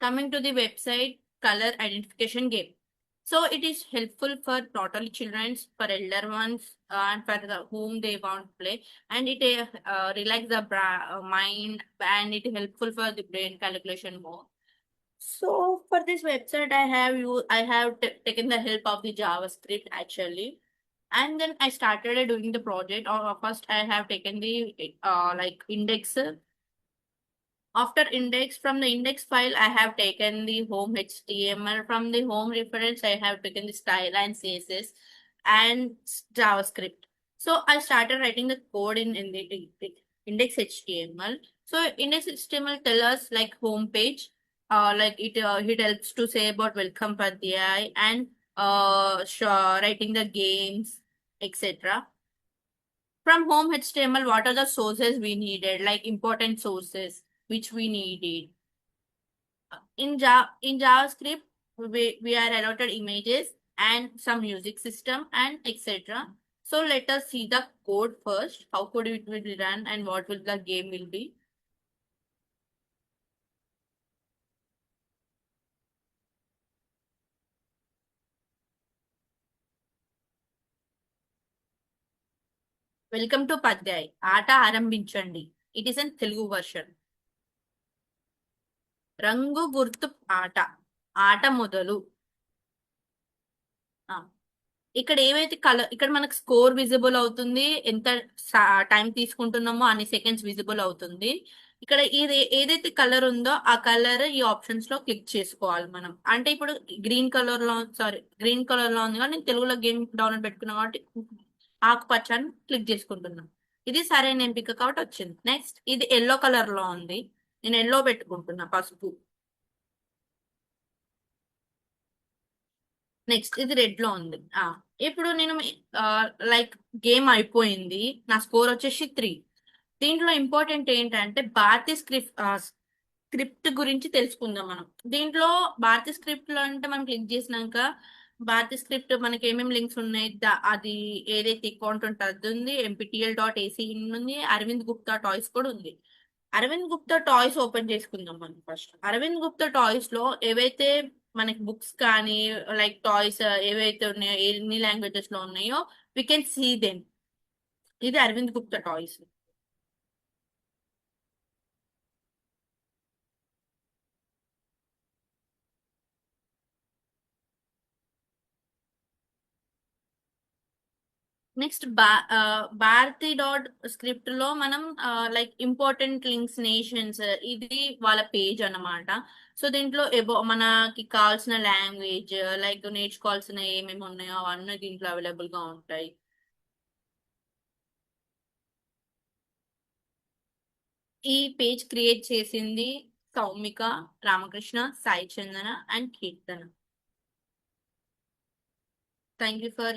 coming to the website color identification game. So it is helpful for total childrens, for elder ones, uh, and for the whom they want to play, and it uh, uh, relax the bra- uh, mind and it helpful for the brain calculation more. So for this website, I have you I have taken the help of the JavaScript actually, and then I started uh, doing the project. Or first, I have taken the uh, like index. Uh, After index from the index file, I have taken the home HTML. From the home reference, I have taken the style and CSS and JavaScript. So I started writing the code in, in the in- in index HTML. So index HTML tell us like home page, uh, like it uh, it helps to say about welcome Padhyay and uh sure, writing the games, etc. From home HTML, what are the sources we needed, like important sources which we needed. Uh, In Java, in JavaScript, we, we are allotted images and some music system and etc. So let us see the code first. How could it will be run and what will the game will be. Welcome to పద్యాయ్ ఆట ఆరంభించండి it is on Telugu version రంగు గుర్తు ఆట ఆట మొదలు. ఆ, ఇక్కడ ఏవైతే colour ఇక్కడ మనకు స్కోర్ విజిబుల్ అవుతుంది ఎంత టైం తీసుకుంటున్నామో అన్ని సెకండ్స్ విజిబుల్ అవుతుంది. ఇక్కడ ఇది ఏదైతే కలర్ ఉందో ఆ కలర్ ఈ ఆప్షన్స్లో క్లిక్ చేసుకోవాలి మనం. అంటే ఇప్పుడు గ్రీన్ కలర్లో సారీ గ్రీన్ కలర్లో ఉంది కానీ నేను తెలుగులో గేమ్ డౌన్లోడ్ పెట్టుకున్నా కాబట్టి ఆకుపచ్చ అని క్లిక్ చేసుకుంటున్నాం. ఇది సరైన ఎంపిక కాబట్టి వచ్చింది. నెక్స్ట్ ఇది ఎల్లో కలర్లో ఉంది. నేను ఎల్లో పెట్టుకుంటున్నా పసుపు. నెక్స్ట్ ఇది రెడ్లో ఉంది. ఇప్పుడు నేను లైక్ గేమ్ అయిపోయింది. నా స్కోర్ వచ్చేసి త్రీ దీంట్లో ఇంపార్టెంట్ ఏంటంటే భారతీయ స్క్రిప్ట్ స్క్రిప్ట్ గురించి తెలుసుకుందాం మనం. దీంట్లో భారతీయ స్క్రిప్ట్లో అంటే మనం క్లిక్ చేసినాక భారతీయ స్క్రిప్ట్ మనకి ఏమేమి లింక్స్ ఉన్నాయి? దా- అది ఏదైతే అకౌంట్ ఉంటుంది ఉంది ఎంపీటీఎల్ డాట్ ఏసీ ఉంది అరవింద్ గుప్తా టాయ్స్ కూడా ఉంది. అరవింద్ గుప్తా టాయ్స్ ఓపెన్ చేసుకుందాం మనం ఫస్ట్. అరవింద్ గుప్తా టాయ్స్లో ఏవైతే మనకి బుక్స్ కానీ లైక్ టాయ్స్ ఏవైతే ఉన్నాయో ఎన్ని లాంగ్వేజెస్లో ఉన్నాయో వీ కెన్ సీ దెమ్ ఇది అరవింద్ గుప్తా టాయ్స్. నెక్స్ట్ బా భారతి డాట్ స్క్రిప్ట్లో మనం లైక్ ఇంపార్టెంట్ లింక్స్ నేషన్స్ ఇది వాళ్ళ పేజ్ అన్నమాట. సో దీంట్లో ఎబో మనకి కావాల్సిన లాంగ్వేజ్ లైక్ uh, నేర్చుకోవాల్సిన ఏమేమి ఉన్నాయో అవన్నీ దీంట్లో అవైలబుల్గా ఉంటాయి. ఈ పేజ్ క్రియేట్ చేసింది Soumika Ramakrishna Sai Chandana and Keerthana. Thank you for